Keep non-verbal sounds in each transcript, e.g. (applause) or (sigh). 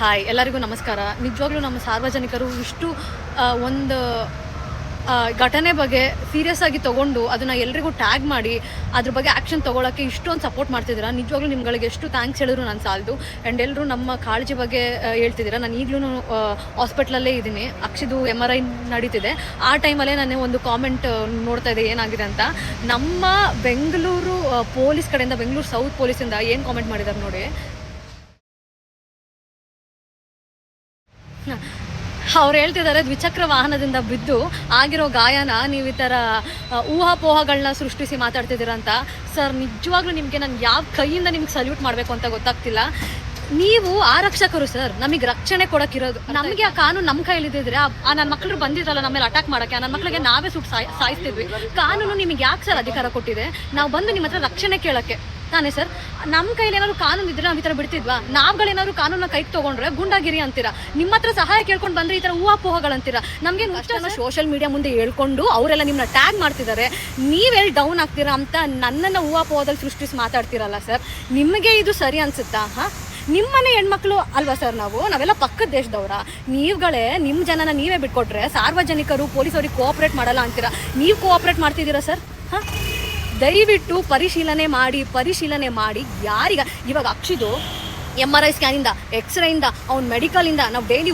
Hi ಎಲ್ಲರಿಗೂ ನಮಸ್ಕಾರ. ನಿಜವಾಗ್ಲೂ ನಮ್ಮ ಸಾರ್ವಜನಿಕರು ಇಷ್ಟು ಒಂದು ಘಟನೆ ಬಗ್ಗೆ ಸೀರಿಯಸ್ ಆಗಿ ತಗೊಂಡು ಅದನ್ನ ಎಲ್ರಿಗೂ ಟ್ಯಾಗ್ ಮಾಡಿ ಅದ್ರ ಬಗ್ಗೆ ಆ್ಯಕ್ಷನ್ ತೊಗೊಳಕ್ಕೆ ಇಷ್ಟೊಂದು ಸಪೋರ್ಟ್ ಮಾಡ್ತಿದ್ದೀರಾ? ನಿಜವಾಗ್ಲೂ ನಿಮ್ಗಳಿಗೆ ಎಷ್ಟು ಥ್ಯಾಂಕ್ಸ್ ಹೇಳಿದ್ರು ನಾನು ಸಾಲದು. ಆ್ಯಂಡ್ ಎಲ್ಲರೂ ನಮ್ಮ ಕಾಳಜಿ ಬಗ್ಗೆ ಹೇಳ್ತಿದ್ದೀರಾ? ನಾನು ಈಗಲೂ ಹಾಸ್ಪಿಟ್ಲಲ್ಲೇ ಇದ್ದೀನಿ. ಅಕ್ಷಿದು ಎಂ ಆರ್ ಐ ನಡೀತಿದೆ. ಆ ಟೈಮಲ್ಲೇ ನಾನು ಒಂದು ಕಾಮೆಂಟ್ ನೋಡ್ತಾ ಇದ್ದೆ ಏನಾಗಿದೆ ಅಂತ. ನಮ್ಮ ಬೆಂಗಳೂರು ಪೊಲೀಸ್ ಕಡೆಯಿಂದ, ಬೆಂಗಳೂರು ಸೌತ್ ಪೊಲೀಸಿಂದ ಏನು ಕಾಮೆಂಟ್ ಮಾಡಿದ್ದಾರೆ ನೋಡಿ. ಅವ್ರು ಹೇಳ್ತಿದ್ದಾರೆ ದ್ವಿಚಕ್ರ ವಾಹನದಿಂದ ಬಿದ್ದು ಆಗಿರೋ ಗಾಯನ ನೀವು ಈ ಥರ ಊಹಾಪೋಹಗಳನ್ನ ಸೃಷ್ಟಿಸಿ ಮಾತಾಡ್ತಿದ್ದೀರ ಅಂತ. ಸರ್ ನಿಜವಾಗ್ಲೂ ನಿಮಗೆ ನಾನು ಯಾವ ಕೈಯಿಂದ ನಿಮ್ಗೆ ಸಲ್ಯೂಟ್ ಮಾಡಬೇಕು ಅಂತ ಗೊತ್ತಾಗ್ತಿಲ್ಲ. ನೀವು ಆರಕ್ಷಕರು ಸರ್ ನಮಗೆ ರಕ್ಷಣೆ ಕೊಡೋಕ್ಕಿರೋದು. ನಮಗೆ ಆ ಕಾನೂನು ನಮ್ಮ ಕೈಲಿದ್ದಿದ್ರೆ ಆ ಆ ನನ್ನ ಮಕ್ಕಳು ಬಂದಿದ್ರಲ್ಲ ನಮ್ಮ ಮೇಲೆ ಅಟ್ಯಾಕ್ ಮಾಡೋಕ್ಕೆ ಆ ನನ್ನ ಮಕ್ಕಳಿಗೆ ನಾವೇ ಸುಟ್ಟು ಸಾಯ್ ಸಾಯಿಸ್ತಿದ್ವಿ. ಕಾನೂನು ನಿಮಗೆ ಯಾಕೆ ಸರ್ ಅಧಿಕಾರ ಕೊಟ್ಟಿದೆ? ನಾವು ಬಂದು ನಿಮ್ಮ ಹತ್ರ ರಕ್ಷಣೆ ಕೇಳಕ್ಕೆ. ತಾನೇ ಸರ್? ನಮ್ಮ ಕೈಲಿ ಏನಾದ್ರು ಕಾನೂನು ಇದ್ರೆ ನಾವು ಈ ಥರ ಬಿಡ್ತಿದ್ವಾ? ನಾವುಗಳೇನಾದ್ರು ಕಾನೂನ ಕೈಗೆ ತಗೊಂಡ್ರೆ ಗುಂಡಾಗಿರಿ ಅಂತೀರಾ? ನಿಮ್ಮ ಹತ್ರ ಸಹಾಯ ಕೇಳ್ಕೊಂಡು ಬಂದರೆ ಈ ಥರ ಊಹಾಪೋಹಗಳಂತೀರಾ ನಮಗೆ ಸೋಷಿಯಲ್ ಮೀಡಿಯಾ ಮುಂದೆ ಹೇಳ್ಕೊಂಡು ಅವರೆಲ್ಲ ನಿಮ್ಮನ್ನ ಟ್ಯಾಗ್ ಮಾಡ್ತಿದ್ದಾರೆ ನೀವೆಲ್ಲಿ ಡೌನ್ ಆಗ್ತೀರಾ ಅಂತ ನನ್ನನ್ನು ಊಹಾಪೋಹದಲ್ಲಿ ಸೃಷ್ಟಿಸಿ ಮಾತಾಡ್ತೀರಲ್ಲ ಸರ್? ನಿಮಗೆ ಇದು ಸರಿ ಅನ್ಸುತ್ತಾ? ಹಾಂ? ನಿಮ್ಮನೆ ಹೆಣ್ಮಕ್ಳು ಅಲ್ವಾ ಸರ್ ನಾವು? ನಾವೆಲ್ಲ ಪಕ್ಕದ ದೇಶದವ್ರ? ನೀವುಗಳೇ ನಿಮ್ಮ ಜನನ ನೀವೇ ಬಿಟ್ಕೊಟ್ರೆ ಸಾರ್ವಜನಿಕರು, ಪೊಲೀಸವ್ರಿಗೆ ಕೋಆಪ್ರೇಟ್ ಮಾಡಲ್ಲ ಅಂತೀರಾ? ನೀವು ಕೋಆಪ್ರೇಟ್ ಮಾಡ್ತಿದ್ದೀರಾ ಸರ್? ಹಾಂ? ದಯವಿಟ್ಟು ಪರಿಶೀಲನೆ ಮಾಡಿ ಪರಿಶೀಲನೆ ಮಾಡಿ ಯಾರಿಗ ಇವಾಗ ಅಕ್ಷಿದು ಎಂ ಆರ್ ಐ ಸ್ಕ್ಯಾನಿಂದ ಎಕ್ಸ್ರೇಯಿಂದ ಅವ್ನ ಮೆಡಿಕಲಿಂದ ನಾವು ಡೈಲಿ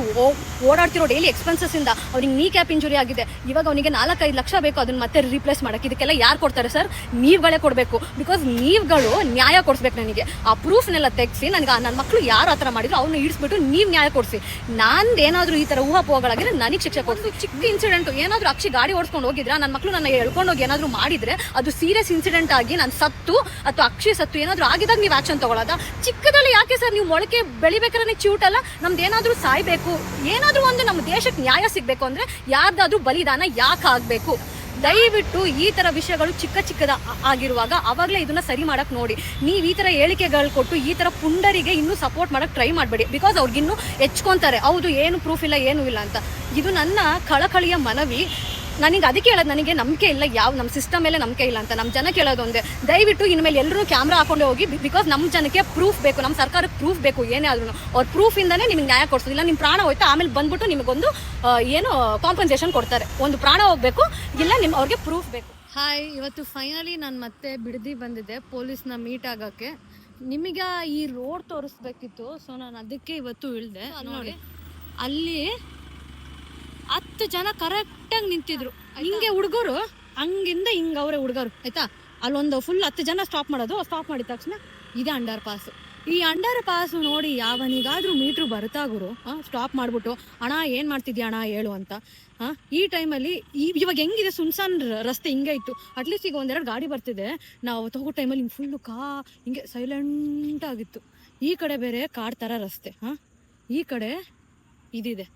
ಓಡಾಡ್ತಿರೋ ಡೈಲಿ ಎಕ್ಸ್ಪೆನ್ಸಸ್ಸಿಂದ ಅವ್ನಿಗೆ ನೀ ಕ್ಯಾಪ್ ಇಂಜುರಿ ಆಗಿದೆ. ಇವಾಗ ಅವನಿಗೆ ನಾಲ್ಕೈದು ಲಕ್ಷ ಬೇಕು ಅದನ್ನ ಮತ್ತೆ ರೀಪ್ಲೇಸ್ ಮಾಡೋಕ್ಕೆ. ಇದಕ್ಕೆಲ್ಲ ಯಾರು ಕೊಡ್ತಾರೆ ಸರ್ ನೀವುಗಳೇ ಕೊಡಬೇಕು. ಬಿಕಾಸ್ ನೀವುಗಳು ನ್ಯಾಯ ಕೊಡಿಸ್ಬೇಕು ನನಗೆ. ಆ ಪ್ರೂಫ್ನೆಲ್ಲ ತೆಗೆಸಿ ನನಗೆ ನನ್ನ ಮಕ್ಕಳು ಯಾರು ಆ ಥರ ಮಾಡಿದ್ರು ಅವ್ನ ಇಡಿಸ್ಬಿಟ್ಟು ನೀವು ನ್ಯಾಯ ಕೊಡಿಸಿ. ನಾನು ಏನಾದರೂ ಈ ಥರ ಊಹಾಪೋಹಗಳಾಗಿದ್ರೆ ನನಗೆ ಶಿಕ್ಷೆ ಕೊಡಿಸಿ. ಚಿಕ್ಕ ಇನ್ಸಿಡೆಂಟು ಏನಾದರೂ ಅಕ್ಷಿ ಗಾಡಿ ಓಡಿಸ್ಕೊಂಡು ಹೋಗಿದ್ರೆ ನನ್ನ ಮಕ್ಕಳು ನನ್ನ ಎಳ್ಕೊಂಡು ಹೋಗಿ ಏನಾದರೂ ಮಾಡಿದ್ರೆ ಅದು ಸೀರಿಯಸ್ ಇನ್ಸಿಡೆಂಟ್ ಆಗಿ ನಾನು ಸತ್ತು ಅಥವಾ ಅಕ್ಷಿ ಸತ್ತು ಏನಾದರೂ ಆಗಿದಾಗ ನೀವು ಆಕ್ಷನ್ ತಗೊಳ್ಳೋದ ಚಿಕ್ಕದಲ್ಲಿ ಯಾಕೆ ಸರ್ ನೀವು ಮೊಳಕೆ ಬೆಳಿಬೇಕಾದ್ರೆ ಚೂಟಲ್ಲ ನಮ್ದು ಏನಾದರೂ ಸಾಯ್ಬೇಕು. ಏನಾದರೂ ಒಂದು ನಮ್ಮ ದೇಶಕ್ಕೆ ನ್ಯಾಯ ಸಿಗಬೇಕು ಅಂದರೆ ಯಾರ್ದಾದ್ರೂ ಬಲಿದಾನ ಯಾಕೆ ಆಗಬೇಕು? ದಯವಿಟ್ಟು ಈ ಥರ ವಿಷಯಗಳು ಚಿಕ್ಕ ಚಿಕ್ಕದ ಆಗಿರುವಾಗ ಆವಾಗಲೇ ಇದನ್ನು ಸರಿ ಮಾಡೋಕ್ಕೆ ನೋಡಿ. ನೀವು ಈ ಥರ ಹೇಳಿಕೆಗಳು ಕೊಟ್ಟು ಈ ಥರ ಪುಂಡರಿಗೆ ಇನ್ನೂ ಸಪೋರ್ಟ್ ಮಾಡೋಕ್ಕೆ ಟ್ರೈ ಮಾಡಬೇಡಿ. ಬಿಕಾಸ್ ಅವ್ರಿಗಿನ್ನೂ ಹೆಚ್ಕೊತಾರೆ. ಹೌದು, ಏನು ಪ್ರೂಫ್ ಇಲ್ಲ, ಏನೂ ಇಲ್ಲ ಅಂತ. ಇದು ನನ್ನ ಕಳಕಳಿಯ ಮನವಿ. ನನಗೆ ಅದಕ್ಕೆ ಹೇಳೋದು ನನಗೆ ನಂಬಿಕೆ ಇಲ್ಲ. ಯಾವ ನಮ್ಮ ಸಿಸ್ಟಮ್ ಮೇಲೆ ನಂಬಿಕೆ ಇಲ್ಲ ಅಂತ. ನಮ್ಮ ಜನ ಕೇಳೋದು ಒಂದೇ. ದಯವಿಟ್ಟು ಇನ್ಮೇಲೆ ಎಲ್ಲರೂ ಕ್ಯಾಮ್ರಾ ಹಾಕೊಂಡೆ ಹೋಗಿ ಬಿಕಾಸ್ ನಮ್ಮ ಜನಕ್ಕೆ ಪ್ರೂಫ್ ಬೇಕು ನಮ್ಮ ಸರ್ಕಾರಕ್ಕೆ ಪ್ರೂಫ್ ಬೇಕು ಏನೇ ಆದ್ರೂ ಅವ್ರ ಪ್ರೂಫಿಂದನೇ ನಿಮಗೆ ನ್ಯಾಯ ಕೊಡ್ಸೋದು. ಇಲ್ಲ ನಿಮ್ಮ ಪ್ರಾಣ ಹೋಯ್ತು ಆಮೇಲೆ ಬಂದ್ಬಿಟ್ಟು ನಿಮಗೊಂದು ಏನು ಕಾಂಪನ್ಸೇಷನ್ ಕೊಡ್ತಾರೆ. ಒಂದು ಪ್ರಾಣ ಹೋಗಬೇಕು ಇಲ್ಲ ನಿಮ್ಮ ಅವ್ರಿಗೆ ಪ್ರೂಫ್ ಬೇಕು. ಹಾಯ್ ಇವತ್ತು ಫೈನಲಿ ನಾನು ಮತ್ತೆ ಬಿಡದಿ ಬಂದಿದ್ದೆ ಪೊಲೀಸ್ನ ಮೀಟ್ ಆಗೋಕ್ಕೆ. ನಿಮಗೆ ಈ ರೋಡ್ ತೋರಿಸ್ಬೇಕಿತ್ತು ಸೊ ನಾನು ಅದಕ್ಕೆ ಇವತ್ತು ಇಳಿದೆ. ನೋಡಿ. ಅಲ್ಲಿ ಹತ್ತು ಜನ ಕರೆಕ್ಟಾಗಿ ನಿಂತಿದ್ರು. ಹಿಂಗೆ ಹುಡುಗರು, ಹಂಗಿಂದ ಹಿಂಗೆ ಅವರೇ ಹುಡುಗರು, ಆಯ್ತಾ? ಅಲ್ಲೊಂದು ಫುಲ್ ಹತ್ತು ಜನ ಸ್ಟಾಪ್ ಮಾಡೋದು ಸ್ಟಾಪ್ ಮಾಡಿದ ತಕ್ಷಣ ಇದೆ ಅಂಡರ್ ಪಾಸ್ ಈ ಅಂಡರ್ ಪಾಸ್ ನೋಡಿ ಯಾವನಿಗಾದ್ರೂ ಮೀಟ್ರು ಬರ್ತಾ ಗುರು ಸ್ಟಾಪ್ ಮಾಡ್ಬಿಟ್ಟು, ಅಣ್ಣ, ಏನು ಮಾಡ್ತಿದ್ಯಾ ಅಣ್ಣ, ಹೇಳು ಅಂತ. ಹಾಂ ಈ ಟೈಮಲ್ಲಿ ಈ ಇವಾಗ ಹೆಂಗಿದೆ ಸುನ್ಸಾನ್ ರಸ್ತೆ ಹಿಂಗೆ ಇತ್ತು. ಅಟ್ಲೀಸ್ಟ್ ಈಗ ಒಂದೆರಡು ಗಾಡಿ ಬರ್ತಿದೆ. ನಾವು ತಗೋ ಟೈಮಲ್ಲಿ ಹಿಂಗೆ ಫುಲ್ಲು ಕಾ, ಹಿಂಗೆ ಸೈಲೆಂಟ್ ಆಗಿತ್ತು. ಈ ಕಡೆ ಬೇರೆ ಕಾಡ್ ಥರ ರಸ್ತೆ ಹಾಂ ಈ ಕಡೆ ಇದಿದೆ.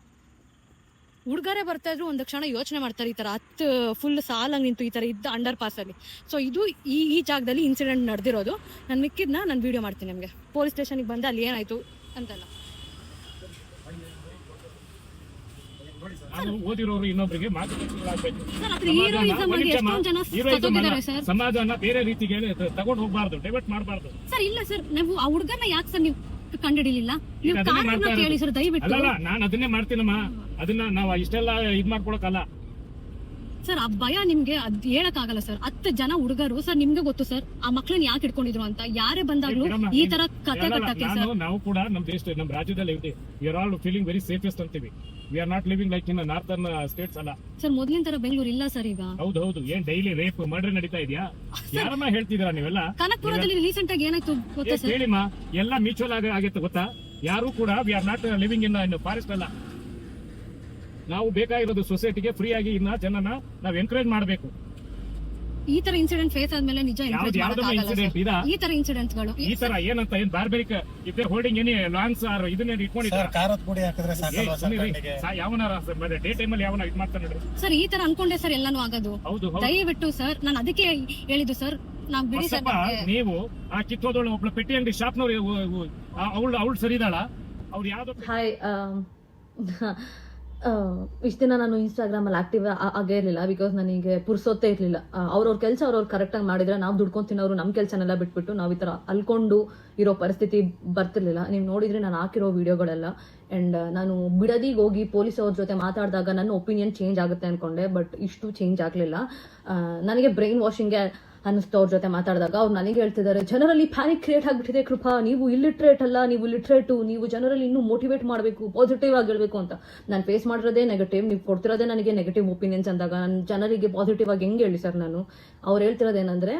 ಹುಡುಗರೇ ಬರ್ತಾ ಇದ್ರು ಒಂದು ಕ್ಷಣ ಯೋಚನೆ ಮಾಡ್ತಾರೆ ಈ ತರ ಹತ್ತು ಫುಲ್ ಸಾಲಾಗಿ ನಿಂತು ಈ ತರ ಇದ್ದ ಅಂಡರ್ ಪಾಸಲ್ಲಿ ಸೊ ಇದು ಈ ಈ ಜಾಗದಲ್ಲಿ ಇನ್ಸಿಡೆಂಟ್ ನಡೆದಿರೋದು. ನಾನು ಮಿಕ್ಕಿದ್ನ ನಾನು ವಿಡಿಯೋ ಮಾಡ್ತೀನಿ ನಿಮಗೆ. ಪೊಲೀಸ್ ಸ್ಟೇಷನಿಗೆ ಬಂದು ಅಲ್ಲಿ ಏನಾಯ್ತು ಅಂತೆಲ್ಲ. ಓದಿರೋರು ಇನ್ನೊಬ್ಬರಿಗೆ ಸಮಾಜನ ಬೇರೆ ರೀತಿಗೆ ತಗೊಂಡು ಹೋಗ್ಬಾರ್ದು ಡೈವರ್ಟ್ ಮಾಡಬಾರ್ದು. ಸರ್ ಇಲ್ಲ ಸರ್ ನೀವು ಆ ಹುಡುಗನ ಯಾಕೆ ಸರ್ ನೀವು ಕಂಡಿಡಿಲಿಲ್ಲ? ನೀವು ಕಾರಣ ಕೇಳಿ. ಸರ್ ದಯವಿಟ್ಟು. ನಾನು ಅದನ್ನೇ ಮಾಡ್ತೀನಮ್ಮ. ಅದನ್ನ ನಾವು ಇಷ್ಟೆಲ್ಲ ಇದ್ ಮಾಡ್ಕೊಳಕಲ್ಲ ಸರ್ ಆ ಭಯ ನಿಮ್ಗೆ ಅದ್ ಹೇಳಕ್ಕಾಗಲ್ಲ ಸರ್. ಹತ್ತು ಜನ ಹುಡುಗರು ಸರ್ ನಿಮ್ಗೆ ಗೊತ್ತು ಸರ್ ಆ ಮಕ್ಳನ್ನ ಯಾಕೆ ಇಟ್ಕೊಂಡಿದ್ರು ಅಂತ? ಯಾರೇ ಬಂದಾಗ್ಲೂ ಈ ತರ ಕತೆ ಕಟ್ಟಕ್ಕೆ ಸರ್. ನಾವು ಕೂಡ ನಮ್ಮ ದೇಶ ನಮ್ಮ ರಾಜ್ಯದಲ್ಲಿ ಇರ್ತೀವಿ. We are all feeling very safest ಅಂತೀವಿ. We are not living like in northern states ಅಲ್ಲ. ಸರ್ ಮೊದ್ಲಿನ ತರ ಬೆಂಗಳೂರು ಇಲ್ಲ ಸರ್ ಈಗ. ಹೌದು ಹೌದು. ಏನ್ ಡೈಲಿ ರೇಪ್ ಮರ್ಡರ್ ನಡೀತಾ ಇದೆಯಾ? (laughs) ಯಾರನ್ನ ಹೇಳ್ತಿದ್ದೀರಾ ನೀವೆಲ್ಲ? ಕನಕಪುರದಲ್ಲಿ ರೀಸೆಂಟ್ ಆಗಿ ಏನಾಯ್ತು ಗೊತ್ತಾ ಸರ್? ಹೇಳಿಮ್ಮ ಎಲ್ಲ ಮ್ಯೂಚುವಲ್ ಆಗಿ ಆಗಿತ್ತು ಗೊತ್ತಾ? ಯಾರು ಕೂಡ we are not living in forest ಅಲ್ಲ. ನಾವು ಬೇಕಾಗಿರೋದು ಸೊಸೈಟಿಗೆ ಫ್ರೀ ಆಗಿ ಇನ್ನ ಜನನ ನಾವು ಎನ್ಕರೇಜ್ ಮಾಡಬೇಕು. ಈ ತರ ಇನ್ಸಿಡೆಂಟ್ ಫೇಸ್ ಆದ್ಮೇಲೆ ನಿಜ ಯಾವ್ದು ಇನ್ಸಿಡೆಂಟ್ ಸರ್. ಈ ತರ ಇನ್ಸಿಡೆಂಟ್ಗಳು. ಈ ತರ ಏನಂತ ಏನ್ ಬಾರ್ಬೆರಿಕ್ ಇದ್ರೆ ಹೋಲ್ಡಿಂಗ್ ಏನಿ ಲಾಂಗ್ಸ್ ಆರ್ ಇದನ್ನ ಇಟ್ಕೊಂಡಿದ್ದಾರೆ ಸರ್ ಖಾರದ ಪುಡಿ ಹಾಕಿದ್ರೆ ಸಾಕಲ್ವಾ ಸರ್ ಕಣ್ಣಿಗೆ? ಯಾವನಾರ ಡೇ ಟೈಮಲ್ಲಿ ಯಾವನ ಇದ್ ಮಾಡ್ತಾನೆ ನೋಡ್ರಿ. ಸರ್ ಈ ತರ ಅನ್ಕೊಂಡೆ ಸರ್ ಎಲ್ಲಾನು ಆಗೋದು. ಹೌದು ಹೌದು. ದಯವಿಟ್ಟು ಸರ್ ನಾನು ಅದಕ್ಕೆ ಹೇಳಿದ್ದು ಸರ್ ನಾವು ಬಿಡಿ ಸರ್ ಹೊಸಪ್ಪ ನೀವು ಆ ಕಿತ್ತೋದಳು ಒಬ್ಳು ಪೆಟ್ಟಿ ಅಂಗಡಿ ಶಾಪ್ನವ್ರು ಅವಳು ಅವಳು ಸರಿದಾಳ? ಅವ್ರು ಯಾವ್ದು ಹಾಯ್ ಇಷ್ಟು ದಿನ ನಾನು ಇನ್ಸ್ಟಾಗ್ರಾಮಲ್ಲಿ ಆಕ್ಟಿವ್ ಆಗೇ ಇರಲಿಲ್ಲ ಬಿಕಾಸ್ ನನಗೆ ಪುರ್ಸೊತ್ತೇ ಇರಲಿಲ್ಲ. ಅವ್ರವ್ರ ಕೆಲಸ ಅವ್ರವ್ರ ಕರೆಕ್ಟಾಗಿ ಮಾಡಿದ್ರೆ ನಾವು ದುಡ್ಕೊಂಡು ತಿನ್ನೋರು ನಮ್ಮ ಕೆಲಸನೆಲ್ಲ ಬಿಟ್ಬಿಟ್ಟು ನಾವು ಈ ಥರ ಅಲ್ಕೊಂಡು ಇರೋ ಪರಿಸ್ಥಿತಿ ಬರ್ತಿರ್ಲಿಲ್ಲ. ನೀವು ನೋಡಿದ್ರೆ ನಾನು ಹಾಕಿರೋ ವಿಡಿಯೋಗಳೆಲ್ಲ ಆ್ಯಂಡ್ ನಾನು ಬಿಡದಿಗೆ ಹೋಗಿ ಪೊಲೀಸ್ ಅವ್ರ ಜೊತೆ ಮಾತಾಡಿದಾಗ ನನ್ನ ಒಪಿನಿಯನ್ ಚೇಂಜ್ ಆಗುತ್ತೆ ಅನ್ಕೊಂಡೆ, ಬಟ್ ಇಷ್ಟು ಚೇಂಜ್ ಆಗಲಿಲ್ಲ. ನನಗೆ ಬ್ರೈನ್ ವಾಷಿಂಗ್ಗೆ ಅನ್ನಿಸ್ತು ಅವ್ರ ಜೊತೆ ಮಾತಾಡಿದಾಗ ಅವ್ರು ನನಗೆ ಹೇಳ್ತಿದ್ದಾರೆ, ಜನರಲ್ಲಿ ಪ್ಯಾನಿಕ್ ಕ್ರಿಯೇಟ್ ಆಗಿಬಿಟ್ಟಿದೆ ಕೃಪಾ, ನೀವು ಇಲ್ಲಿಟ್ರೇಟ್ ಅಲ್ಲ, ನೀವು ಲಿಟ್ರೇಟು ನೀವು ಜನರಲ್ಲಿ ಇನ್ನೂ ಮೋಟಿವೇಟ್ ಮಾಡಬೇಕು ಪಾಸಿಟಿವ್ ಆಗಿ ಹೇಳಬೇಕು ಅಂತ. ನಾನು ಫೇಸ್ ಮಾಡಿರೋದೇ ನೆಗೆಟಿವ್ ನೀವು ಕೊಡ್ತಿರೋದೇ ನನಗೆ ನೆಗೆಟಿವ್ ಒಪಿನಿಯನ್ಸ್ ಅಂದಾಗ, ನಾನು ಜನರಿಗೆ ಪಾಸಿಟಿವ್ ಆಗಿ ಹೆಂಗೆ ಹೇಳಿ ಸರ್ ನಾನು? ಅವ್ರು ಹೇಳ್ತಿರೋದೇನೆಂದ್ರೆ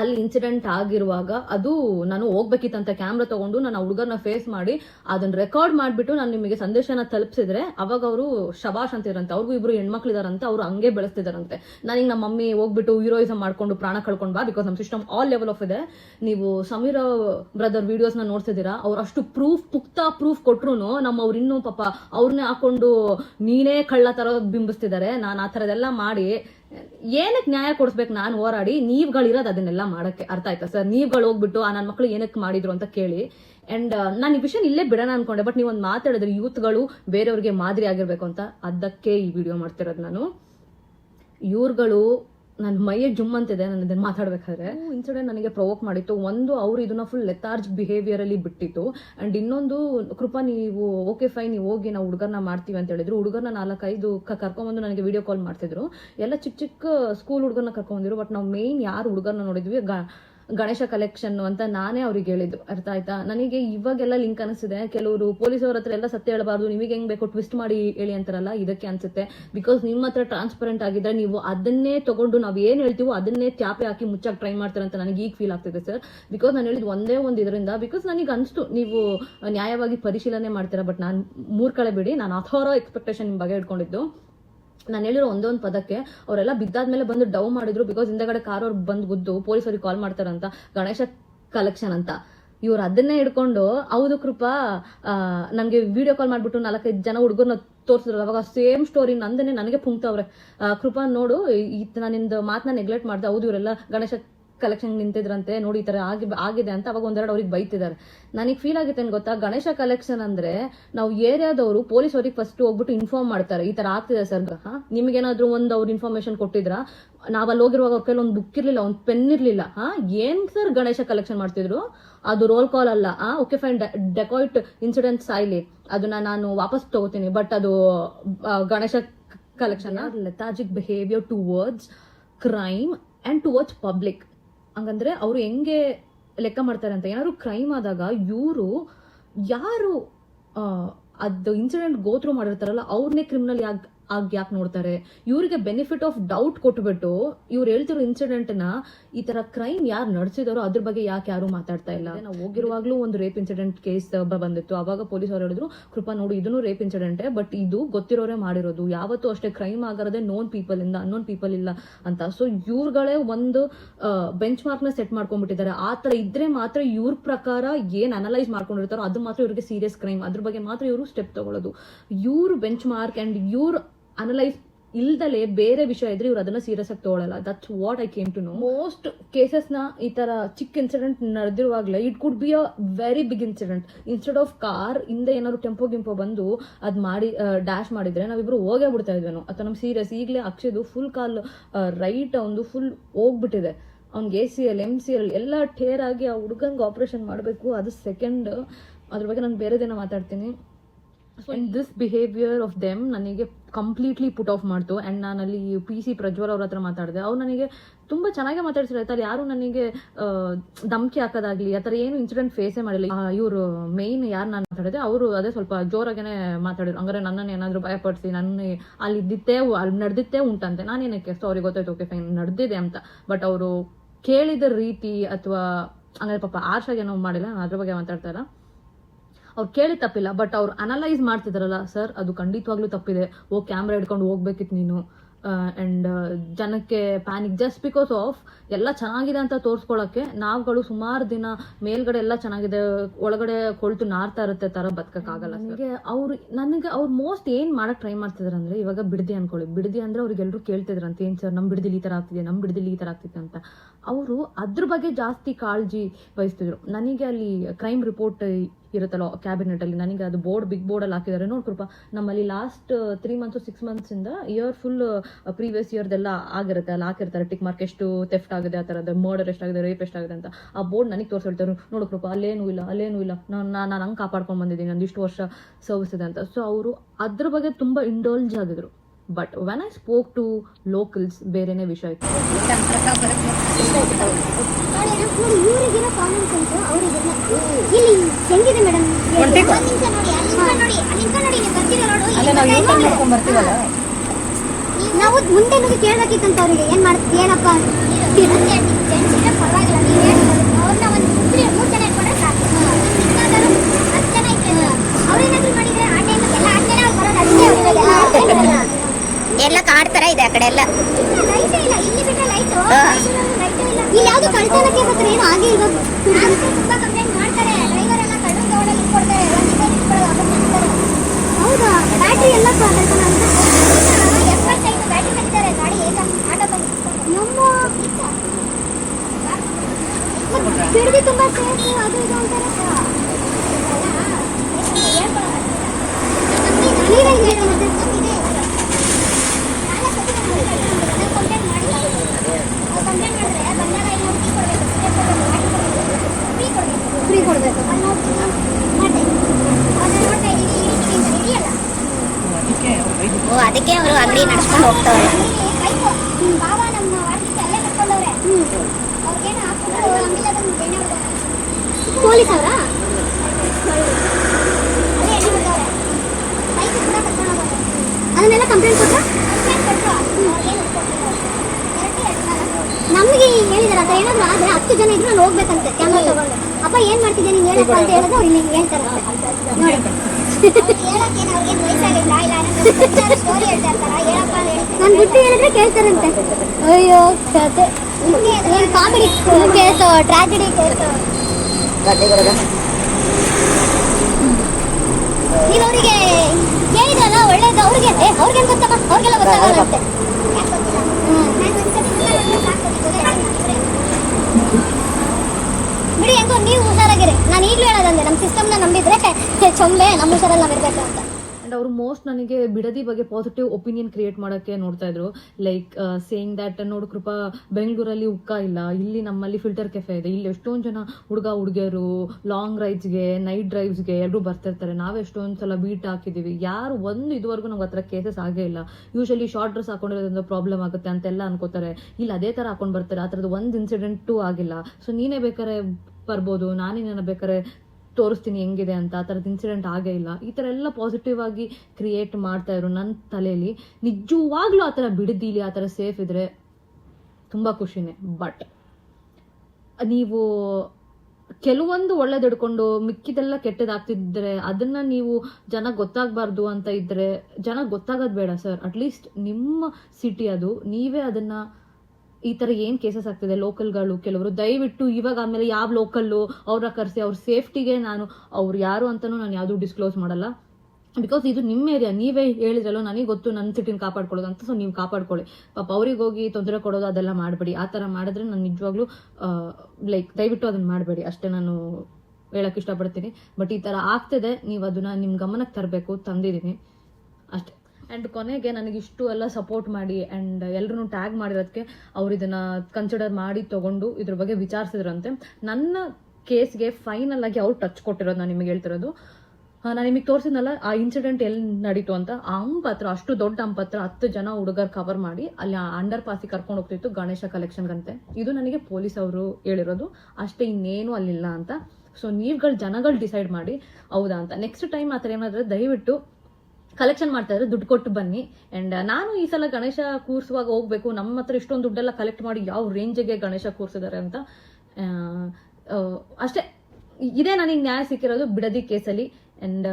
ಅಲ್ಲಿ ಇನ್ಸಿಡೆಂಟ್ ಆಗಿರುವಾಗ ಅದು ನಾನು ಹೋಗ್ಬೇಕಿತ್ತಂತ ಕ್ಯಾಮ್ರಾ ತಗೊಂಡು ನಾನು ಹುಡುಗರನ್ನ ಫೇಸ್ ಮಾಡಿ ಅದನ್ನ ರೆಕಾರ್ಡ್ ಮಾಡಿಬಿಟ್ಟು ನಾನು ನಿಮಗೆ ಸಂದೇಶನ ತಲುಪಿಸಿದ್ರೆ ಅವಾಗ ಅವರು ಶಬಾಷ್ ಅಂತಿರಂತೆ ಅವ್ರಿಗೂ ಇಬ್ರು ಹೆಣ್ಮಕ್ಳಿದಾರಂತೆ, ಅವ್ರು ಹಂಗೆ ಬೆಳೆಸ್ತಿದಾರಂತೆ. ನನಗೆ ನಮ್ಮ ಮಮ್ಮಿ ಹೋಗ್ಬಿಟ್ಟು ಹೀರೋಯಿಸಮ್ ಮಾಡ್ಕೊಂಡು ಪ್ರಾಣ ಕಳ್ಕೊಂಡು ಬಾ ಬಿಕಾಸ್ ನಮ್ಮ ಸಿಸ್ಟಮ್ ಆಲ್ ಲೆವೆಲ್ ಆಫ್ ಇದೆ. ನೀವು ಸಮೀರ ಬ್ರದರ್ ವಿಡಿಯೋಸ್ನ ನೋಡ್ತಿದ್ದೀರಾ, ಅವ್ರು ಅಷ್ಟು ಪ್ರೂಫ್ ಪುಕ್ತಾ ಪ್ರೂಫ್ ಕೊಟ್ರು ನಮ್ಮ ಅವ್ರು ಇನ್ನೂ ಪಾಪ ಅವ್ರನ್ನೇ ಹಾಕೊಂಡು ನೀನೇ ಕಳ್ಳ ತರ ಬಿಂಬಿಸ್ತಿದ್ದಾರೆ ನಾನು ಆ ಥರದೆಲ್ಲ ಮಾಡಿ ಏನಕ್ಕೆ ನ್ಯಾಯ ಕೊಡಿಸ್ಬೇಕು ನಾನು ಹೋರಾಡಿ? ನೀವುಗಳಿರೋದು ಅದನ್ನೆಲ್ಲ ಮಾಡೋಕ್ಕೆ. ಅರ್ಥ ಆಯ್ತಾ ಸರ್? ನೀವುಗಳು ಹೋಗ್ಬಿಟ್ಟು, ಆ ನನ್ನ ಮಕ್ಕಳು ಏನಕ್ಕೆ ಮಾಡಿದ್ರು? ಅಂತ ಕೇಳಿ. ಅಂಡ್ ನಾನು ಈ ವಿಷಯ ಇಲ್ಲೇ ಬಿಡೋಣ ಅನ್ಕೊಂಡೆ. ಬಟ್ ನೀವೊಂದು ಮಾತಾಡಿದ್ರೆ ಯೂತ್ಗಳು ಬೇರೆಯವ್ರಿಗೆ ಮಾದರಿ ಆಗಿರ್ಬೇಕು ಅಂತ. ಅದಕ್ಕೆ ಈ ವಿಡಿಯೋ ಮಾಡ್ತಿರೋದು ನಾನು. ಇವ್ರುಗಳು ನನ್ನ ಮೈಯೇ ಜುಮ್ ಅಂತಿದೆ ನಾನು ಇದನ್ನ ಮಾತಾಡ್ಬೇಕಾದ್ರೆ. ಇನ್ಸಿಡೆಂಟ್ ನನಗೆ ಪ್ರೊವೋಕ್ ಮಾಡಿತ್ತು. ಒಂದು ಅವ್ರು ಇದನ್ನ ಫುಲ್ ಲೆಥಾರ್ಜ್ ಬಿಹೇವಿಯರ್ ಅಲ್ಲಿ ಬಿಟ್ಟಿತ್ತು. ಅಂಡ್ ಇನ್ನೊಂದು ಕೃಪಾ ನೀವು ಓಕೆ ಫೈನ್ ನೀವು ಹೋಗಿ ನಾವು ಹುಡುಗರ್ನ ಮಾಡ್ತೀವಿ ಅಂತ ಹೇಳಿದ್ರು. ಹುಡುಗರ್ನ ನಾಲ್ಕೈದು ಕರ್ಕೊಂಬಂದು ನನಗೆ ವಿಡಿಯೋ ಕಾಲ್ ಮಾಡ್ತಿದ್ರು. ಎಲ್ಲ ಚಿಕ್ಕ ಚಿಕ್ಕ ಸ್ಕೂಲ್ ಹುಡುಗರ್ನ ಕರ್ಕೊಂಡಿದ್ರು ಬಟ್ ನಾವು ಮೇನ್ ಯಾರು ಹುಡುಗರ್ನ ನೋಡಿದ್ವಿ ಗ ಗಣೇಶ ಕಲೆಕ್ಷನ್ ಅಂತ ನಾನೇ ಅವ್ರಿಗೆ ಹೇಳಿದ್ದು. ಅರ್ಥ ಆಯ್ತಾ? ನನಗೆ ಇವಾಗೆಲ್ಲ ಲಿಂಕ್ ಅನಿಸ್ತಿದೆ. ಕೆಲವರು ಪೊಲೀಸ್ ಅವ್ರ ಹತ್ರ ಎಲ್ಲ ಸತ್ಯ ಹೇಳಬಾರ್ದು, ನಿಮಗೆ ಹೆಂಗ್ ಬೇಕು ಟ್ವಿಸ್ಟ್ ಮಾಡಿ ಹೇಳಿ ಅಂತಾರಲ್ಲ, ಇದಕ್ಕೆ ಅನ್ಸುತ್ತೆ. ಬಿಕಾಸ್ ನಿಮ್ಮ ಹತ್ರ ಟ್ರಾನ್ಸ್ಪರೆಂಟ್ ಆಗಿದ್ರೆ ನೀವು ಅದನ್ನೇ ತಗೊಂಡು ನಾವು ಏನ್ ಹೇಳ್ತೀವೋ ಅದನ್ನೇ ಚಾಪೆ ಹಾಕಿ ಮುಚ್ಚಾಕ್ ಟ್ರೈ ಮಾಡ್ತಾರೆ ಅಂತ ನನಗೆ ಈಗ ಫೀಲ್ ಆಗ್ತಿದೆ ಸರ್ ಬಿಕಾಸ್ ನಾನು ಹೇಳಿದ್ ಒಂದೇ ಒಂದು ಇದರಿಂದ ಬಿಕಾಸ್ ನನಗೆ ಅನಿಸ್ತು, ನೀವು ನ್ಯಾಯವಾಗಿ ಪರಿಶೀಲನೆ ಮಾಡ್ತೀರಾ ಬಟ್ ನಾನು ಮೂರ್ ಕಳೆ ಬಿಡಿ. ನಾನು ಅಥೋರೋ ಎಕ್ಸ್ಪೆಕ್ಟೇಷನ್ ನಿಮ್ಮ ಬಗ್ಗೆ ಇಟ್ಕೊಂಡಿದ್ದು ನಾನು ಹೇಳಿರೋ ಒಂದೊಂದು ಪದಕ್ಕೆ ಅವರೆಲ್ಲ ಬಿದ್ದಾದ್ಮೇಲೆ ಬಂದು ಡೌ ಮಾಡಿದ್ರು ಬಿಕಾಸ್ ಹಿಂದಗಡೆ ಕಾರ್ ಅವ್ರು ಬಂದು ಗುದ್ದು ಪೊಲೀಸರಿಗೆ ಕಾಲ್ ಮಾಡ್ತಾರಂತ, ಗಣೇಶ ಕಲೆಕ್ಷನ್ ಅಂತ. ಇವ್ರು ಅದನ್ನೇ ಹಿಡ್ಕೊಂಡು, ಹೌದು ಕೃಪಾ ನನಗೆ ವಿಡಿಯೋ ಕಾಲ್ ಮಾಡ್ಬಿಟ್ಟು ನಾಲ್ಕೈದು ಜನ ಹುಡುಗರನ್ನ ತೋರ್ಸಿದ್ರು ಅವಾಗ ಸೇಮ್ ಸ್ಟೋರಿ ನಂದನೆ ನನಗೆ ಪುಂಕ್ತವ್ರೆ. ಕೃಪಾ ನೋಡು, ಈ ನಿಂದು ಮಾತನ್ನ ನೆಗ್ಲೆಕ್ಟ್ ಮಾಡ್ದೆ, ಹೌದು ಇವರೆಲ್ಲ ಗಣೇಶ ಕಲೆಕ್ಷನ್ ನಿಂತಿದ್ರಂತೆ, ನೋಡಿ ಈ ತರ ಆಗಿ ಆಗಿದೆ ಅಂತ ಅವಾಗ ಒಂದೆರಡು ಅವ್ರಿಗೆ ಬೈತಿದ್ದಾರೆ. ನನಗೆ ಫೀಲ್ ಆಗುತ್ತೆ ಏನು ಗೊತ್ತಾ? ಗಣೇಶ ಕಲೆಕ್ಷನ್ ಅಂದ್ರೆ ನಾವು ಏರಿಯಾದವರು ಪೊಲೀಸ್ ಅವ್ರಿಗೆ ಫಸ್ಟ್ ಹೋಗ್ಬಿಟ್ಟು ಇನ್ಫಾರ್ಮ್ ಮಾಡ್ತಾರೆ, ಈ ತರ ಆಗ್ತಿದೆ ಸರ್. ನಿಮ್ಗೇನಾದ್ರೂ ಒಂದು ಅವ್ರು ಇನ್ಫಾರ್ಮೇಶನ್ ಕೊಟ್ಟಿದ್ರ? ನಾವ್ ಅಲ್ಲಿ ಹೋಗಿರುವಾಗ ಅವ್ರ ಕೈಲಿ ಒಂದು ಬುಕ್ ಇರ್ಲಿಲ್ಲ, ಒಂದು ಪೆನ್ ಇರ್ಲಿಲ್ಲ. ಹಾ? ಏನ್ ಸರ್ ಗಣೇಶ ಕಲೆಕ್ಷನ್ ಮಾಡ್ತಿದ್ರು? ಅದು ರೋಲ್ ಕಾಲ್ ಅಲ್ಲ. ಆ? ಓಕೆ ಫೈನ್ ಡೆಕಾಯ್ಟ್ ಇನ್ಸಿಡೆಂಟ್ಸ್ ಆಯ್ಲಿ ಅದನ್ನ ನಾನು ವಾಪಸ್ ತಗೋತೀನಿ. ಬಟ್ ಅದು Ganesha collection lethargic behaviour towards crime and towards public ಹಂಗಂದ್ರೆ ಅವರು ಹೆಂಗೆ ಲೆಕ್ಕ ಮಾಡ್ತಾರೆ ಅಂತ, ಏನಾದ್ರು ಕ್ರೈಮ್ ಆದಾಗ ಇವರು ಯಾರು ಅದು ಇನ್ಸಿಡೆಂಟ್ ಗೋತ್ರು ಮಾಡಿರ್ತಾರಲ್ಲ, ಅವ್ರನ್ನೇ ಕ್ರಿಮಿನಲ್ ಯಾಕೆ ಆಗಿ ಯಾಕೆ ನೋಡ್ತಾರೆ. ಇವರಿಗೆ ಬೆನಿಫಿಟ್ ಆಫ್ ಡೌಟ್ ಕೊಟ್ಬಿಟ್ಟು ಇವ್ರು ಹೇಳ್ತಿರೋ ಇನ್ಸಿಡೆಂಟ್ನ ಈ ತರ ಕ್ರೈಮ್ ಯಾರು ನಡೆಸಿದಾರೋ ಅದ್ರ ಬಗ್ಗೆ ಯಾಕೆ ಯಾರು ಮಾತಾಡ್ತಾ ಇಲ್ಲ. ನಾವು ಹೋಗಿರುವಾಗ್ಲೂ ಒಂದು ರೇಪ್ ಇನ್ಸಿಡೆಂಟ್ ಕೇಸ್ ಬಂದಿತ್ತು. ಅವಾಗ ಪೊಲೀಸ್ ಅವ್ರು ಹೇಳಿದ್ರು ಕೃಪಾ ನೋಡು ಇದನ್ನು ರೇಪ್ ಇನ್ಸಿಡೆಂಟೇ ಬಟ್ ಇದು ಗೊತ್ತಿರೋರೇ ಮಾಡಿರೋದು. ಯಾವತ್ತೂ ಅಷ್ಟೇ ಕ್ರೈಮ್ ಆಗಿರೋದೇ ನೋನ್ ಪೀಪಲ್ ಇಂದ ಅನ್ನೋನ್ ಪೀಪಲ್ ಇಲ್ಲ ಅಂತ. ಸೊ ಇವ್ರುಗಳೇ ಒಂದು ಬೆಂಚ್ ಮಾರ್ಕ್ನ ಸೆಟ್ ಮಾಡ್ಕೊಂಡ್ಬಿಟ್ಟಿದ್ದಾರೆ. ಆ ತರ ಇದ್ರೆ ಮಾತ್ರ ಇವ್ರ ಪ್ರಕಾರ ಏನ್ ಅನಲೈಸ್ ಮಾಡ್ಕೊಂಡಿರ್ತಾರೋ ಅದು ಮಾತ್ರ ಇವ್ರಿಗೆ ಸೀರಿಯಸ್ ಕ್ರೈಮ್ ಅದ್ರ ಬಗ್ಗೆ ಮಾತ್ರ ಇವರು ಸ್ಟೆಪ್ ತಗೊಳ್ಳೋದು ಇವ್ರ ಬೆಂಚ್ ಮಾರ್ಕ್ ಅಂಡ್ ಇವ್ರ ಅನಲೈಸ್ ಇಲ್ದಲೆ ಬೇರೆ ವಿಷಯ ಇದ್ರೆ ಇವ್ರು ಅದನ್ನ ಸೀರಿಯಸ್ ಆಗಿ ತಗೊಳ್ಳಲ್ಲ that's what I came to know most ಕೇಸಸ್ನ ಈ ತರ ಚಿಕ್ಕ incident ನಡೆದಿರುವಾಗಲೇ it could be a very big incident instead of car ಹಿಂದೆ ಏನಾದ್ರು ಟೆಂಪೋ ಗಿಂಪೋ ಬಂದು ಅದ್ ಮಾಡಿ ಡ್ಯಾಶ್ ಮಾಡಿದ್ರೆ ನಾವಿಬ್ರು ಹೋಗೇ ಬಿಡ್ತಾ ಇದ್ವಿ ಅಥವಾ ನಮ್ ಸೀರಿಯಸ್ ಈಗಲೇ ಅಕ್ಷಯದು ಫುಲ್ ಕಾಲ್ ರೈಟ್ ಒಂದು ಫುಲ್ ಹೋಗ್ಬಿಟ್ಟಿದೆ. ಅವ್ನಿಗೆ A C L M C L ಎಲ್ಲ ಟೇರ್ ಆಗಿ ಆ ಹುಡುಗಂಗೆ ಆಪರೇಷನ್ ಮಾಡಬೇಕು. ಅದು ಸೆಕೆಂಡ್ ಅದ್ರ ಬಗ್ಗೆ ನಾನು ಬೇರೆ ದಿನ ಮಾತಾಡ್ತೀನಿ. In this behaviour of them ನನಗೆ ಕಂಪ್ಲೀಟ್ಲಿ ಪುಟ್ ಆಫ್ ಮಾಡ್ತು. ಆ್ಯಂಡ್ ನಾನು ಅಲ್ಲಿ ಪಿ ಸಿ ಪ್ರಜ್ವಲ್ ಅವ್ರ ಹತ್ರ ಮಾತಾಡಿದೆ. ಅವ್ರು ನನಗೆ ತುಂಬ ಚೆನ್ನಾಗೇ ಮಾತಾಡ್ಸಿರೋ ಆಯ್ತಾ ಯಾರು ನನಗೆ ಧಮಕಿ ಹಾಕೋದಾಗ್ಲಿ, ಆ ಥರ ಏನು ಇನ್ಸಿಡೆಂಟ್ ಫೇಸೇ ಮಾಡಿಲ್ಲ. ಇವರು ಮೇಯ್ನ್ ಯಾರು ನಾನು ಮಾತಾಡಿದೆ ಅವರು ಅದೇ ಸ್ವಲ್ಪ ಜೋರಾಗೇನೆ ಮಾತಾಡಿದ್ರು. ಹಂಗಾರೆ ನನ್ನನ್ನು ಏನಾದರೂ ಭಯಪಡಿಸಿ, ನನ್ನ ಅಲ್ಲಿ ಇದ್ದಿತ್ತೇ ಅಲ್ಲಿ ನಡೆದಿತ್ತೇ ಉಂಟಂತೆ. ನಾನೇನಕ್ಕೆ ಸಾರಿ ಗೊತ್ತಾಯ್ತು ಓಕೆ ಫೈನ್ ನಡೆದಿದೆ ಅಂತ. ಬಟ್ ಅವರು ಕೇಳಿದ ರೀತಿ ಅಥವಾ, ಹಂಗಾರೆ ಪಾಪ ಆರ್ಷಾಗೆ ಏನೋ ಮಾಡಿಲ್ಲ. ನಾನು ಅದ್ರ ಬಗ್ಗೆ ಮಾತಾಡ್ತಾ ಇಲ್ಲ. ಅವ್ರು ಕೇಳಿ ತಪ್ಪಿಲ್ಲ ಬಟ್ ಅವ್ರು ಅನಲೈಸ್ ಮಾಡ್ತಿದಾರಲ್ಲ, ಸರ್, ಅದು ಖಂಡಿತವಾಗ್ಲೂ ತಪ್ಪಿದೆ. ಓ ಕ್ಯಾಮ್ರಾ ಹಿಡ್ಕೊಂಡು ಹೋಗ್ಬೇಕಿತ್ತು ನೀನು. ಅಂಡ್ ಜನಕ್ಕೆ ಪ್ಯಾನಿಕ್ ಜಸ್ಟ್ ಬಿಕಾಸ್ ಆಫ್ ಎಲ್ಲ ಚೆನ್ನಾಗಿದೆ ಅಂತ ತೋರಿಸ್ಕೊಳಕ್ಕೆ ನಾವುಗಳು ಸುಮಾರು ದಿನ ಮೇಲ್ಗಡೆ ಎಲ್ಲ ಚೆನ್ನಾಗಿದೆ, ಒಳಗಡೆ ಕೊಳ್ತು ನಾರ್ತಾ ಇರುತ್ತೆ ತರ ಬದುಕಕ್ಕಾಗಲ್ಲ ನನಗೆ ಅವ್ರು ನನಗೆ ಅವ್ರು ಮೋಸ್ಟ್ ಏನ್ ಮಾಡಕ್ ಟ್ರೈ ಮಾಡ್ತಿದ್ರು ಅಂದ್ರೆ ಇವಾಗ ಬಿಡದಿ ಅನ್ಕೊಳ್ಳಿ. ಬಿಡದಿ ಅಂದ್ರೆ ಅವ್ರಿಗೆಲ್ಲರೂ ಕೇಳ್ತಿದ್ರಂತೆ, ಏನ್ ಸರ್, ನಮ್ ಬಿಡದಿಲಿ ಈ ತರ ಆಗ್ತಿದೆ ನಮ್ ಬಿಡದಿಲಿ ಈ ತರ ಆಗ್ತಿದೆ ಅಂತ. ಅವರು ಅದ್ರ ಬಗ್ಗೆ ಜಾಸ್ತಿ ಕಾಳಜಿ ವಹಿಸ್ತಿದ್ರು. ನನಗೆ ಅಲ್ಲಿ ಕ್ರೈಮ್ ರಿಪೋರ್ಟ್ ಇರುತ್ತಲ್ಲ ಕ್ಯಾಬಿನೆಟ್ ಅಲ್ಲಿ? ನನಗೆ ಅದು ಬೋರ್ಡ್ ಬಿಗ್ ಬೋರ್ಡ್ ಅಲ್ಲಿ ಹಾಕಿದ್ದಾರೆ. ನೋಡ್ಕೊಪ್ಪ ನಮ್ಮಲ್ಲಿ last three months six months ಇಂದ ಇಯರ್ ಫುಲ್ ಪ್ರೀವಿಯಸ್ ಇಯರ್ದೆಲ್ಲ ಆಗಿರುತ್ತೆ. ಅಲ್ಲಿ ಹಾಕಿರ್ತಾರೆ. ಟಿಕ್ ಮಾರ್ಕ್ ಎಷ್ಟು ತೆಫ್ಟ್ ಆಗಿದೆ, ಆ ಥರದ ಮರ್ಡರ್ ಎಷ್ಟಾಗಿದೆ ರೇಪ್ ಎಷ್ಟಾಗಿದೆ ಅಂತ. ಆ ಬೋರ್ಡ್ ನನಗೆ ತೋರಿಸಿ ಹೇಳ್ತಾರೆ. ನೋಡ್ಕೊಪ್ಪ ಅಲ್ಲೇನೂ ಇಲ್ಲ ಅಲ್ಲೇನೂ ಇಲ್ಲ. ನಾನು ನಾನು ಹಂಗೆ ಕಾಪಾಡ್ಕೊಂಡು ಬಂದಿದ್ದೀನಿ. ನಂದು ಇಷ್ಟು ವರ್ಷ ಸರ್ವಿಸ್ ಇದೆ ಅಂತ. ಸೊ ಅವರು ಅದ್ರ ಬಗ್ಗೆ ತುಂಬ ಇಂಡೋಲ್ಜ್ ಆಗಿದ್ರು. But when I spoke to locals ಬೇರೆನೆ ವಿಷಯ ಇತ್ತು. ನೋಡಿ ನೋಡಿ ನೋಡಿ ನೀವು ನೋಡು ಮುಂದೆ ನುಗ್ಗಿ ಕೇಳ್ಬೇಕಿತ್ತಂತ ಅವರಿಗೆ. ಏನ್ ಮಾಡ್ತೀವಿ ಏನಪ್ಪ? ಪರವಾಗಿಲ್ಲ ನೀವು ಹೇಳ್ಬೋದು ಅವ್ರನ್ನ ಒಂದು ಮೂರು ಮೂರು ಜನ ಇಟ್ಕೊಂಡ್ರೆ ಸಾಕು ಇನ್ನಾದರೂ ಹತ್ತು ಜನ ಇದ್ರೆ ಅವ್ರೇನಾದ್ರು ಮಾಡಿದ್ರೆ ಆ ಟೈಮಲ್ಲಿ ಎಲ್ಲ ಬರೋದು ಅಷ್ಟೇ. ಅವ್ರಿಗೆಲ್ಲ ಎಲ್ಲ ಕಾಡ್ತರ ಇದೆ ಆ ಕಡೆ ಎಲ್ಲ. ಲೈಟೇ ಇಲ್ಲ ಇಲ್ಲಿ ಬಿಟ್ರೆ ಲೈಟು ಇಲ್ಲಿ ಯಾವ್ದು ಕಳ್ತನಕ್ಕೆ ಮಾತ್ರ ಏನು ಆಗೇ ಇಲ್ವಾ ತುಂಬಾ ಕಂಪ್ಲೇಂಟ್ ಮಾಡ್ತಾರೆ ಡ್ರೈವರ್ ಎಲ್ಲ ಕಳ್ಳು ತಗೊಂಡಲ್ಲಿ ಇಟ್ಕೊಡ್ತಾರೆ ಒಂದಿಗೆ ಇಟ್ಕೊಳ್ಳೋದು ಅದನ್ನ ಮಾಡ್ತಾರೆ ಹೌದಾ ಬ್ಯಾಟ್ರಿ ಎಲ್ಲ ಕಳ್ತನ ಅಂತ ಎಪ್ಪತ್ತೈದು ಬ್ಯಾಟ್ರಿ ತೆಗಿತಾರೆ ಗಾಡಿ ಈಗ ಆಟೋ ಬಂದು ನಮ್ಮ ಬಿಡದಿ ತುಂಬಾ ಸೇಫ್ ಅದು ಇದು ಅಂತಾರೆ ನೀವೇ ಹೇಳಿ ಮತ್ತೆ ಫ್ರೀ ಕೊಡಬೇಕು ಓ ಅದಕ್ಕೆ ಅವರು ಅಂಗಡಿ ನಡ್ಸ್ಕೊಂಡು ಹೋಗ್ತವ್ರೆ ಬಾಬಾ ನಮ್ಮ ವಾರ್ಡಿಗೆ ಅಲ್ಲೇ ಕರ್ಕೊಂಡವ್ರೆ ಅವ್ರಿಗೇನು ಹಾಕ್ಬಿಟ್ಟು ಅಂಗಡಿ ಅದನ್ನು ಬೆಣ್ಣೆ ಪೊಲೀಸ್ ಅವರಾ ಅಲ್ಲೇ ಎಣ್ಣೆ ಬಿಡ್ತವ್ರೆ ಬೈಕ್ ಕೂಡ ಕರ್ಕೊಂಡು ಹೋಗೋದು ಅದನ್ನೆಲ್ಲ ಕಂಪ್ಲೇಂಟ್ ಕೊಟ್ಟ ನಮಗೆ ಹೇಳಿದಾರೆ ಅದ ಏನಾದ್ರು ಆದ್ರೆ ಹತ್ತು ಜನ ಇದ್ರು ನಾನು ಹೋಗ್ಬೇಕಂತೆ. ಕ್ಯಾಮ್ರಾ ತಗೊಂಡು. ಅಪ್ಪ ಏನ್ ಮಾಡ್ತಿದ್ದೆ ನೀನ್ ಹೇಳಪ್ಪ ಅಂತ ಹೇಳಿದ್ರೆ ಅವ್ರು ನಿಮ್ಗೆ ಹೇಳ್ತಾರೆ ನಾನು ಬಿಟ್ಟು ಹೇಳಿದ್ರೆ ಕೇಳ್ತಾರಂತೆ. ಅಯ್ಯೋ ಕತೆ. ಏನ್ ಕಾಮಿಡಿ ಕೇಳ್ತೋ ಟ್ರಾಜಿಡಿ ಕೇಳ್ತೋ ನೀನ್ ಅವ್ರಿಗೆ ಕೇಳಿದ್ರಲ್ಲ ಒಳ್ಳೇದು. ಅವ್ರಿಗೆ ಏ ಅವ್ರಿಗೆ ಗೊತ್ತಪ್ಪ? ಅವ್ರಿಗೆಲ್ಲ ಗೊತ್ತಾಗಲ್ಲಂತೆ ಹೆಂಗೋ ನೀವು ಹುಷಾರಾಗಿರಿ. ನಾನು ಈಗಲೂ ಹೇಳೋದಂದೆ ನಮ್ಮ ಸಿಸ್ಟಮ್ನ ನಂಬಿದ್ರೆ ಚೊಂಬೆ ನಮ್ಮ ಹುಷಾರಲ್ಲಿ ನಾವು ಇರ್ಬೇಕು ಅಂತ. ಅಂಡ್ ಅವರು ಮೋಸ್ಟ್ ನನಗೆ ಬಿಡದಿ ಬಗ್ಗೆ ಪಾಸಿಟಿವ್ ಒಪಿನಿಯನ್ ಕ್ರಿಯೇಟ್ ಮಾಡೋಕ್ಕೆ ನೋಡ್ತಾ ಇದ್ರು. ಲೈಕ್ ಸೇಯಿಂಗ್ ದಟ್ ನೋಡು ಕೃಪಾ, ಬೆಂಗಳೂರಲ್ಲಿ ಉಕ್ಕ ಇಲ್ಲ. ಇಲ್ಲಿ ನಮ್ಮಲ್ಲಿ ಫಿಲ್ಟರ್ ಕೆಫೆ ಇದೆ. ಇಲ್ಲಿ ಎಷ್ಟೊಂದು ಜನ ಹುಡುಗ, ಹುಡುಗಿಯರು ಲಾಂಗ್ ರೈಡ್ಸ್ಗೆ ನೈಟ್ ಡ್ರೈವ್ಸ್ಗೆ ಎಲ್ಲರೂ ಬರ್ತಿರ್ತಾರೆ. ನಾವು ಎಷ್ಟೊಂದು ಸಲ ಬೀಟ್ ಹಾಕಿದ್ದೀವಿ ಯಾರು ಒಂದು ಇದುವರೆಗೂ ನಮ್ಗೆ ಹತ್ರ ಕೇಸಸ್ ಆಗೇ ಇಲ್ಲ. ಯೂಶಲಿ ಶಾರ್ಟ್ ಡ್ರೆಸ್ ಹಾಕೊಂಡಿರೋದ್ರಿಂದ ಪ್ರಾಬ್ಲಮ್ ಆಗುತ್ತೆ ಅಂತೆಲ್ಲ ಅನ್ಕೋತಾರೆ. ಇಲ್ಲಿ, ಅದೇ ಥರ ಹಾಕೊಂಡು ಬರ್ತಾರೆ. ಆ ಥರದ್ದು ಒಂದು ಇನ್ಸಿಡೆಂಟು ಆಗಿಲ್ಲ. ಸೊ ನೀನೇ ಬೇಕಾದ್ರೆ ಬರ್ಬೋದು, ನಾನೇ ನನ್ನ ಬೇಕಾದ್ರೆ ತೋರಿಸ್ತೀನಿ ಹೆಂಗಿದೆ ಅಂತ, ಆ ಥರದ್ದು ಇನ್ಸಿಡೆಂಟ್ ಆಗೇ ಇಲ್ಲ. ಈ ಥರ ಎಲ್ಲ ಪಾಸಿಟಿವ್ ಆಗಿ ಕ್ರಿಯೇಟ್ ಮಾಡ್ತಾ ಇದ್ದರು ನನ್ನ ತಲೆಯಲ್ಲಿ ನಿಜವಾಗ್ಲೂ ಆ ಥರ ಬಿಡದಿಲಿ, ಆ ಥರ ಸೇಫ್ ಇದ್ರೆ ತುಂಬ ಖುಷಿನೇ. ಬಟ್ ನೀವು ಕೆಲವೊಂದು ಒಳ್ಳೇದು ಹಿಡ್ಕೊಂಡು ಮಿಕ್ಕಿದೆಲ್ಲ ಕೆಟ್ಟದಾಗ್ತಿದ್ರೆ, ಅದನ್ನ ನೀವು ಜನ ಗೊತ್ತಾಗಬಾರ್ದು ಅಂತ ಇದ್ದರೆ ಜನ ಗೊತ್ತಾಗೋದು ಬೇಡ ಸರ್. ಅಟ್ಲೀಸ್ಟ್ ನಿಮ್ಮ ಸಿಟಿ ಅದು, ನೀವೇ ಅದನ್ನ ಈ ಥರ ಏನು ಕೇಸಸ್ ಆಗ್ತಿದೆ? ಲೋಕಲ್ಗಳು ಕೆಲವರು. ದಯವಿಟ್ಟು ಇವಾಗ ಆಮೇಲೆ ಯಾವ ಲೋಕಲ್ಲು ಅವ್ರನ್ನ ಕರೆಸಿ, ಅವ್ರ ಸೇಫ್ಟಿಗೆ ನಾನು, ಅವ್ರು ಯಾರು ಅಂತಲೂ ನಾನು ಯಾವುದೂ ಡಿಸ್ಕ್ಲೋಸ್ ಮಾಡಲ್ಲ. ಬಿಕಾಸ್ ಇದು ನಿಮ್ಮ ಏರಿಯಾ ನೀವೇ ಹೇಳಿದ್ರಲ್ಲೋ ನನಗೆ ಗೊತ್ತು ನನ್ನ ಸಿಟಿನ ಕಾಪಾಡ್ಕೊಳ್ಳೋದು ಅಂತ ಸೊ ನೀವು ಕಾಪಾಡ್ಕೊಳ್ಳಿ. ಪಾಪ ಅವ್ರಿಗೆ ಹೋಗಿ ತೊಂದರೆ ಕೊಡೋದು, ಅದೆಲ್ಲ ಮಾಡಬೇಡಿ. ಆ ಥರ ಮಾಡಿದ್ರೆ ನಾನು ನಿಜವಾಗ್ಲೂ ಲೈಕ್ ದಯವಿಟ್ಟು ಅದನ್ನ ಮಾಡಬೇಡಿ. ಅಷ್ಟೇ ನಾನು ಹೇಳಕ್ಕೆ ಇಷ್ಟಪಡ್ತೀನಿ. ಬಟ್ ಈ ಥರ ಆಗ್ತಿದೆ, ನೀವು ಅದನ್ನ ನಿಮ್ಮ ಗಮನಕ್ಕೆ ತರಬೇಕು ತಂದಿದ್ದೀನಿ ಅಷ್ಟೇ. ಆ್ಯಂಡ್ ಕೊನೆಗೆ ನನಗೆ ಇಷ್ಟು ಎಲ್ಲ ಸಪೋರ್ಟ್ ಮಾಡಿ ಆ್ಯಂಡ್ ಎಲ್ಲರೂ ಟ್ಯಾಗ್ ಮಾಡಿರೋದಕ್ಕೆ ಅವ್ರು ಇದನ್ನು ಕನ್ಸಿಡರ್ ಮಾಡಿ ತಗೊಂಡು ಇದ್ರ ಬಗ್ಗೆ ವಿಚಾರಿಸಿದ್ರಂತೆ. ನನ್ನ ಕೇಸ್ಗೆ ಫೈನಲ್ ಆಗಿ ಅವ್ರು ಟಚ್ ಕೊಟ್ಟಿರೋದು ನಾನು ನಿಮಗೆ ಹೇಳ್ತಿರೋದು. ನಾನು ನಿಮಗೆ ತೋರಿಸಿದ್ನಲ್ಲ, ಆ ಇನ್ಸಿಡೆಂಟ್ ಎಲ್ಲಿ ನಡೀತು ಅಂತ? ಆ ಅಂಪತ್ರ ಅಷ್ಟು ದೊಡ್ಡ ಅಂಪತ್ರ ಹತ್ತು ಜನ ಹುಡುಗರು ಕವರ್ ಮಾಡಿ ಅಲ್ಲಿ ಅಂಡರ್ ಪಾಸಿಗೆ ಕರ್ಕೊಂಡು ಹೋಗ್ತಿತ್ತು ಗಣೇಶ ಕಲೆಕ್ಷನ್ಗಂತೆ ಇದು ನನಗೆ ಪೊಲೀಸ್ ಅವರು ಹೇಳಿರೋದು. ಅಷ್ಟೇ ಇನ್ನೇನು ಅಲ್ಲಿಲ್ಲ ಅಂತ. ಸೊ ನೀವುಗಳು ಜನಗಳು ಡಿಸೈಡ್ ಮಾಡಿ, ಹೌದಾ ಅಂತ. ನೆಕ್ಸ್ಟ್ ಟೈಮ್ ಆ ಥರ ಏನಾದ್ರೆ ದಯವಿಟ್ಟು ಕಲೆಕ್ಷನ್ ಮಾಡ್ತಾ ಇದ್ರೆ ದುಡ್ಡು ಕೊಟ್ಟು ಬನ್ನಿ. ಅಂಡ್ ನಾನು ಈ ಸಲ ಗಣೇಶ ಕೂರ್ಸುವಾಗ ಹೋಗ್ಬೇಕು. ನಮ್ಮ ಹತ್ರ ಇಷ್ಟೊಂದು ದುಡ್ಡೆಲ್ಲ ಕಲೆಕ್ಟ್ ಮಾಡಿ ಯಾವ ರೇಂಜಿಗೆ ಗಣೇಶ ಕೂರ್ಸಿದ್ದಾರೆ ಅಂತ. ಆ, ಆ, ಅಷ್ಟೇ ಇದೇ ನನಗೆ ನ್ಯಾಯ ಸಿಕ್ಕಿರೋದು ಬಿಡದಿ ಕೇಸಲ್ಲಿ. ಅಂಡ್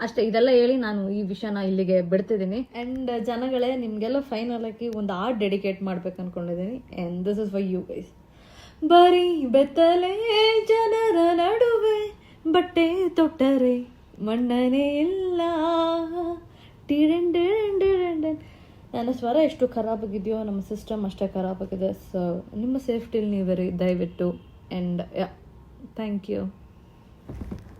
ಅಷ್ಟೇ ಇದೆಲ್ಲ ಹೇಳಿ ನಾನು ಈ ವಿಷಯನ ಇಲ್ಲಿಗೆ ಬಿಡ್ತಿದ್ದೀನಿ. ಅಂಡ್ ಜನಗಳೇ ನಿಮಗೆಲ್ಲ ಫೈನಲ್ ಆಗಿ ಒಂದು ಆರ್ಟ್ ಡೆಡಿಕೇಟ್ ಮಾಡ್ಬೇಕು ಅನ್ಕೊಂಡಿದ್ದೀನಿ. And this is for you guys ಬರೀ ಬೆತ್ತಲೆ ಜನರ ನಡುವೆ ಬಟ್ಟೆ ತೊಟ್ಟರೆ. ಮಣ್ಣನೇ ಇಲ್ಲ. ನನ್ನ ಸ್ವರ ಎಷ್ಟು ಖರಾಬ್ ಆಗಿದೆಯೋ, ನಮ್ಮ ಸಿಸ್ಟಮ್ ಅಷ್ಟೇ ಖರಾಬಾಗಿದೆ ಸೊ ನಿಮ್ಮ ಸೇಫ್ಟಿಲಿ ನೀವಿರಿ ದಯವಿಟ್ಟು. And thank you